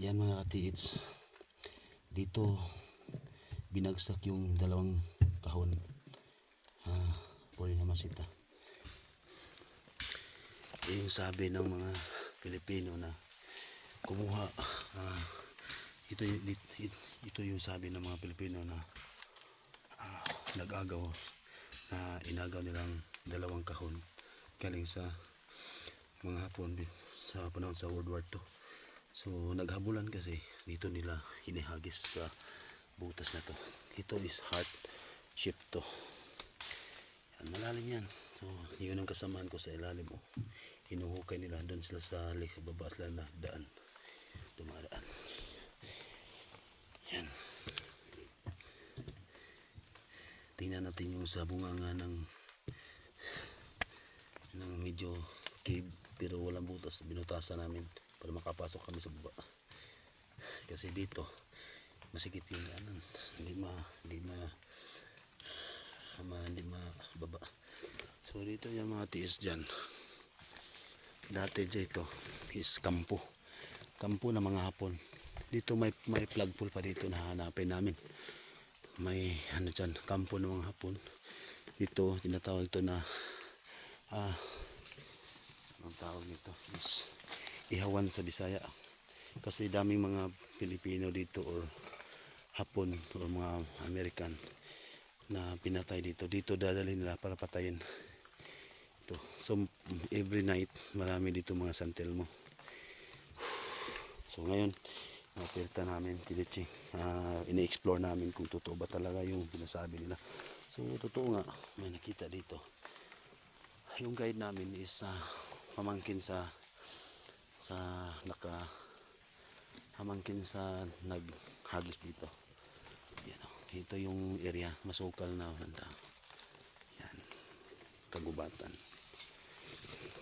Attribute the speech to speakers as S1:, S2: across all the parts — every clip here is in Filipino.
S1: Yan mga katiits. Dito binagsak yung dalawang kahon. Ha, pwede naman sita. Yung sabi ng mga Pilipino na kumuha ah, ito, ito, ito yung sabi ng mga Pilipino na ah, nag-agaw na inagaw nilang dalawang kahon galing sa mga hapon sa panahon sa World War II. So naghabulan kasi dito nila hinihagis sa butas na to. Ito is heart shape to. Yan, malalim yan. So yun ang kasamaan ko sa ilalim mo. Hinuhukay nila doon sila sa lake, baba sila na daan. Dumadaan. Yan. Tingnan natin yung sa bunganga ng ng medyo cave pero walang butas binutasan namin para makapasok kami sa baba. Kasi dito masikip yung daanan hindi ma hindi ma hindi ma baba. So dito yung mga tiis dyan. Dati dito is kampo. Kampo na mga hapon. Dito may may flagpole pa dito na hanapin namin. May ano dyan kampo ng mga hapon. Dito tinatawag ito na ah ang tawag nito? Is ihawan sa Bisaya. Kasi daming mga Pilipino dito or Hapon or mga American na pinatay dito. Dito dadalhin nila para patayin. Ito. So every night marami dito mga santelmo so ngayon napirta namin kilichi. Uh, ini-explore namin kung totoo ba talaga yung pinasabi nila. So totoo nga may nakita dito. Yung guide namin is ah, pamangkin sa sa naka pamangkin sa naghagis dito. Yan o. ito yung area masukal na banda. Yan kagubatan.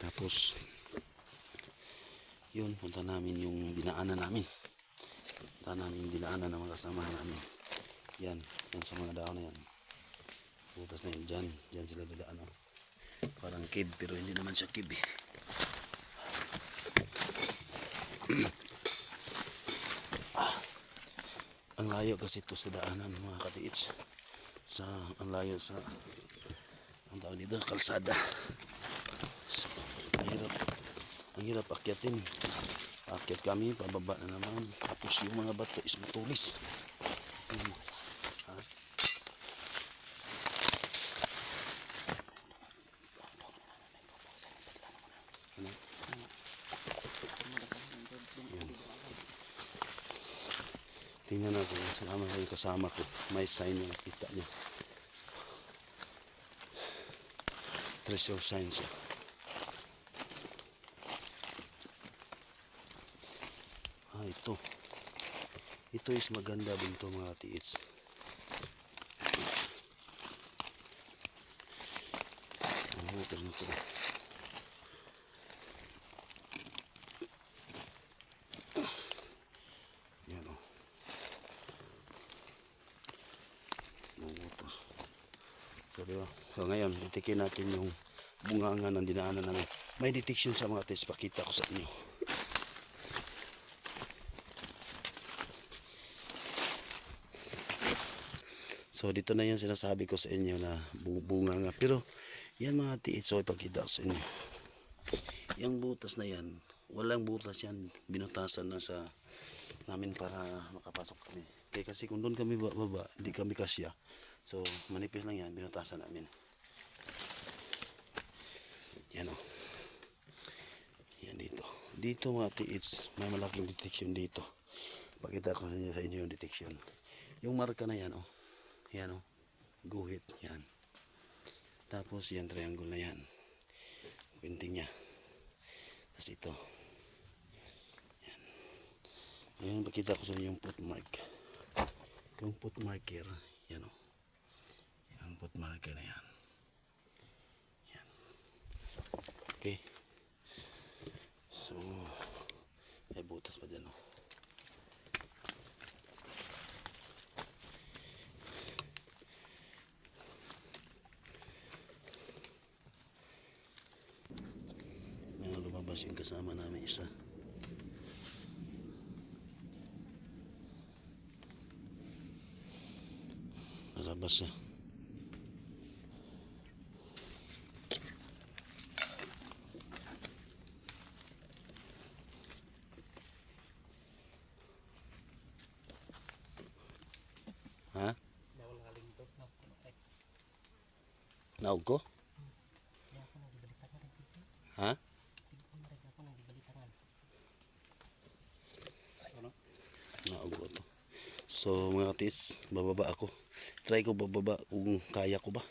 S1: Tapos yun punta namin yung dinaanan namin. Punta namin yung dinaanan ng mga kasama namin. Yan yan sa mga daon na yan. Butas na yun dyan dyan sila dadaan o parang cave pero hindi naman siya cave eh. Ang layo kasi ito sa daanan mga katiits. Sa ang layo sa ang tawag dito kalsada. So, ang hirap ang hirap akyatin. Akyat kami pababa na naman. Tapos yung mga bato is matulis Yun. Ah. Tingnan natin, salamat sa yung kasama ko. May sign na nakita niya. Treasure sign siya. Ah, ito. Ito is maganda din to mga tiits. Ang water nito. Yan o. Bubutos. So, diba? so ngayon, itikin natin yung bunganga ng dinaanan namin. May detection sa mga test. Pakita ko sa inyo. So dito na yung sinasabi ko sa inyo na bu- bunganga. Pero yan mga tiit. So ipakita ko sa inyo. Yung butas na yan, walang butas yan. Binutasan na sa namin para makapasok kami. Kaya kasi kung doon kami bababa, hindi kami kasya. So, manipis lang yan, binutasan namin. Yan o. Yan dito. Dito mga tiits, may malaking detection dito. Pakita ko sa inyo, sa inyo yung detection. Yung marka na yan o. Yan o. Guhit. Yan. Tapos yan, triangle na yan. Pinting niya. Tapos ito. Ayan, pakita ko sa inyo yung foot. Yung foot marker, yan o pot marker na yan. Yan. Okay. So, may butas pa dyan o. Oh. lumabas yung kasama namin isa lalabas siya
S2: ah.
S1: Naog ko? Ha? Naog ko to. So mga katis, bababa ako. Try ko bababa kung kaya ko ba.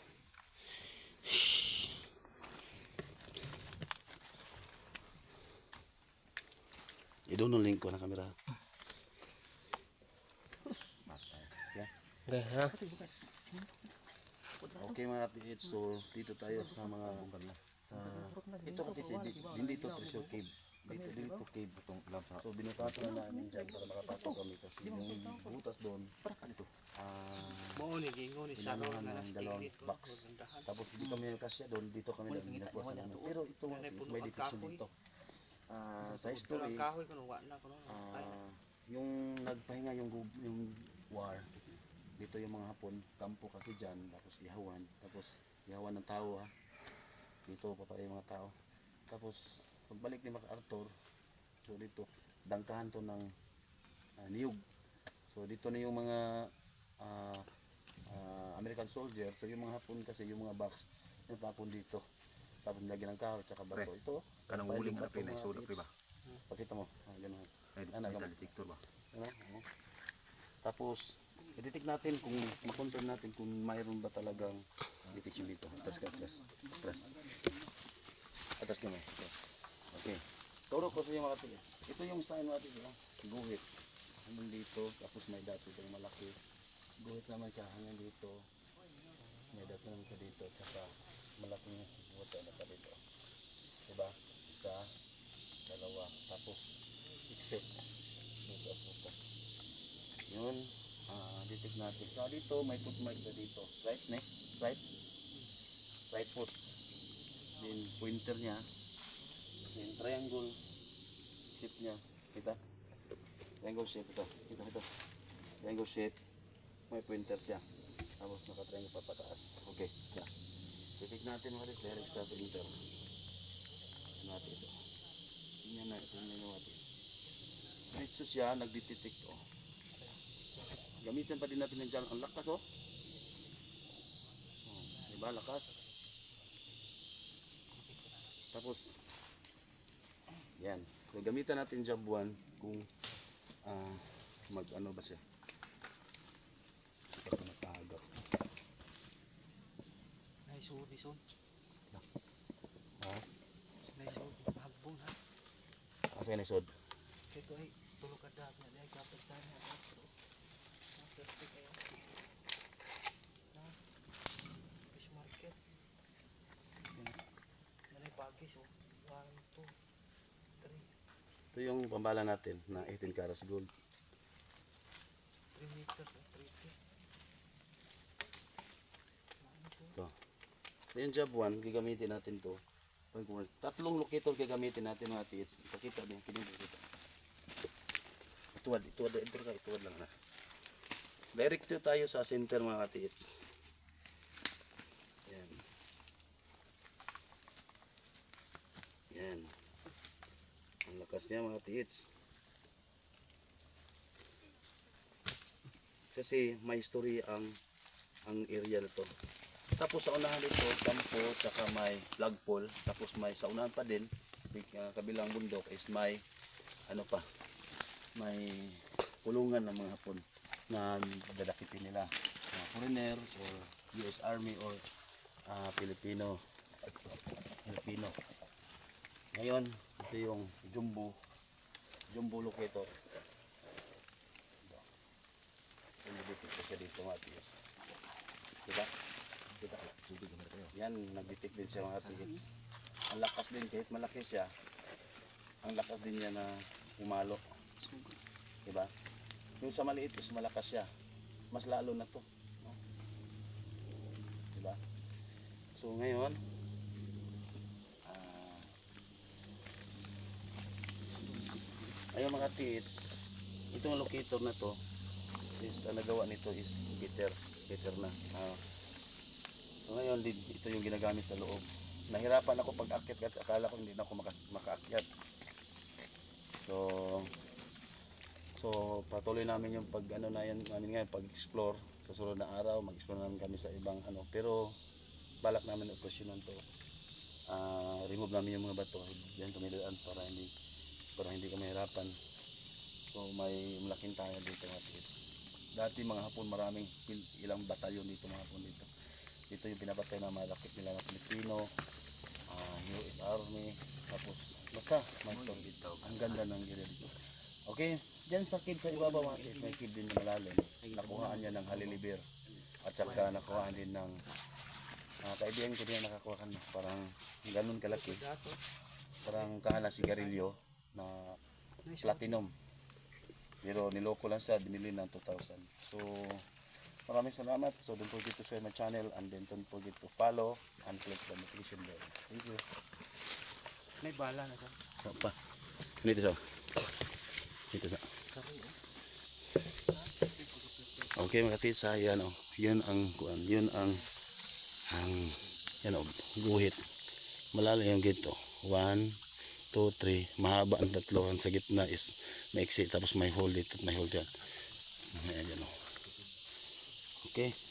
S1: Idunong link ko na kamera.
S2: Okay, ha?
S1: Okay mga kapitid, so dito tayo sa mga sa ito kasi hindi, hindi ito treasure cave. Dito dito cave itong lamsa. So binukato na namin dyan para makapasok kami kasi yung butas doon ah
S2: Mao ni gingo ni
S1: ng
S2: nas
S1: dalawang box. Tapos hindi kami kasya doon dito kami lang nagpuasa namin. Pero ito may detection dito. Ah sa history
S2: kahoy wa na
S1: ah yung nagpahinga yung yung war dito yung mga hapon kampo kasi dyan tapos ihawan tapos ihawan ng tao ha dito papatay yung mga tao tapos pagbalik ni MacArthur so dito dangkahan to ng ah, niyog so dito na yung mga ah, ah, American soldier so yung mga hapon kasi yung mga box natapon dito tapos nilagyan ng kahoy tsaka bato ito
S3: Kanang
S1: Pwede
S3: uling
S1: ba
S3: na pinay
S1: ito, mga
S3: sulok
S1: kids?
S3: ba?
S1: pakita mo ah, ganun
S3: Ay,
S1: Ano,
S3: may
S1: gamot?
S3: detector ba?
S1: ano? Oo. Tapos, i-detect natin kung makonfirm natin kung mayroon ba talagang detection dito. Atas ka, atas. Atas. Atas ka. Okay. Turo ko sa iyo mga kapatid. Ito yung sign di ba? Guhit. Hanggang dito, tapos may dito yung malaki. Guhit naman siya hanggang dito. May dot naman siya dito, tsaka malaking guhit na pa dito. Diba? Isa, dalawa, tapos exit. Dito, dito. Yun, ah detect natin. So dito, may footmark na dito. Right, ne? Right? Right foot. Then pointer niya. Then triangle shape niya. Kita? Triangle shape ito. Ito, ito. Triangle shape. May pointer siya. Tapos naka-triangle pa pataas. Okay, siya. Detect natin mga rin. Direct sa printer. Ano natin ito? Tingnan na, tingnan natin. Dito siya, nagdetect oh. Gamitin pa din natin ng dyan. Ang lakas oh. oh diba, lakas. Tapos, yan. So, gamitan natin job 1 kung ah, mag ano ba siya.
S2: Nay sudi son.
S1: Ha?
S2: Nay sudi hagbon ha.
S1: Asa yung isod?
S2: Kaya ko ay tulog ka dag na ay kapag sana. Pero perfect kayo. Ha? Fish market. Nanay pagis oh. 1 2 3
S1: Ito yung pambala natin na 18 karas gold.
S2: 3 meter oh, 3 feet. Ano to?
S1: Ito. So, yung job 1, gagamitin natin to. Tatlong locator gagamitin natin mga tiits. Ipakita din, pinipakita. Ituwad, ituwad, ituwad ituwad lang na. Direct tayo sa center mga tiits. Yan. Yan. Ang lakas niya mga tiits. Kasi may story ang ang area na to. Tapos sa unahan dito, sampo, tsaka may flagpole. Tapos may sa unahan pa din, ah, kabilang bundok is may ano pa, may kulungan ng mga hapon na dadakipin nila. Mga foreigners or US Army or ah, Filipino. Filipino. Ngayon, ito yung jumbo, jumbo locator. Pinidikit ko siya dito mga tiis. Diba? Diba? Yan, nag-detect din siya mga tiis. Ang lakas din, kahit malaki siya, ang lakas din niya na umalo. Diba? Yung sa maliit is malakas siya. Mas lalo na to. No? Diba? So ngayon, ayun mga tits, itong locator na to, is ang nagawa nito is Peter better na. Ah. so ngayon, di- ito yung ginagamit sa loob. Nahirapan ako pag akyat kasi akala ko hindi na ako makas- makaakyat. So, so patuloy namin yung pag ano na yan namin ngayon, pag explore sa sunod na araw, mag-explore namin kami sa ibang ano. Pero balak namin operasyonan to. Ah, remove namin yung mga bato. Diyan kami para hindi para hindi kami hirapan. So may malaking tayo dito mga pilit. Dati mga hapon maraming ilang batalyon dito mga hapon dito. Dito yung pinapatay na malakit nila na Pilipino, ah, US Army, tapos basta may story dito. Ang ganda ng gila dito. Okay, dyan sa kid sa ibabaw mga kid, may kid din na malalim. Nakuhaan niya ng halilibir. At saka nakuhaan din ng uh, kaibigan ko din na nakakuha kan parang ganun kalaki. Parang kahala sigarilyo na platinum. Pero niloko lang siya, binili ng 2,000. So, maraming salamat. So, don't forget to share my channel and then don't forget to follow and click the notification bell. Thank you.
S2: May bala na siya.
S1: So, pa. Dito siya. Dito siya.
S2: Oh.
S1: Okay mga titsa, yan o. Yun ang, kuan, yun ang, ang, yan o, guhit. Malalim yung gito. One, two, three. Mahaba ang tatlo. Ang sa gitna is maiksi. Tapos may hole dito at may hole dyan. Ayan yan o. Okay.